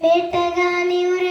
వేటగాని ఉరి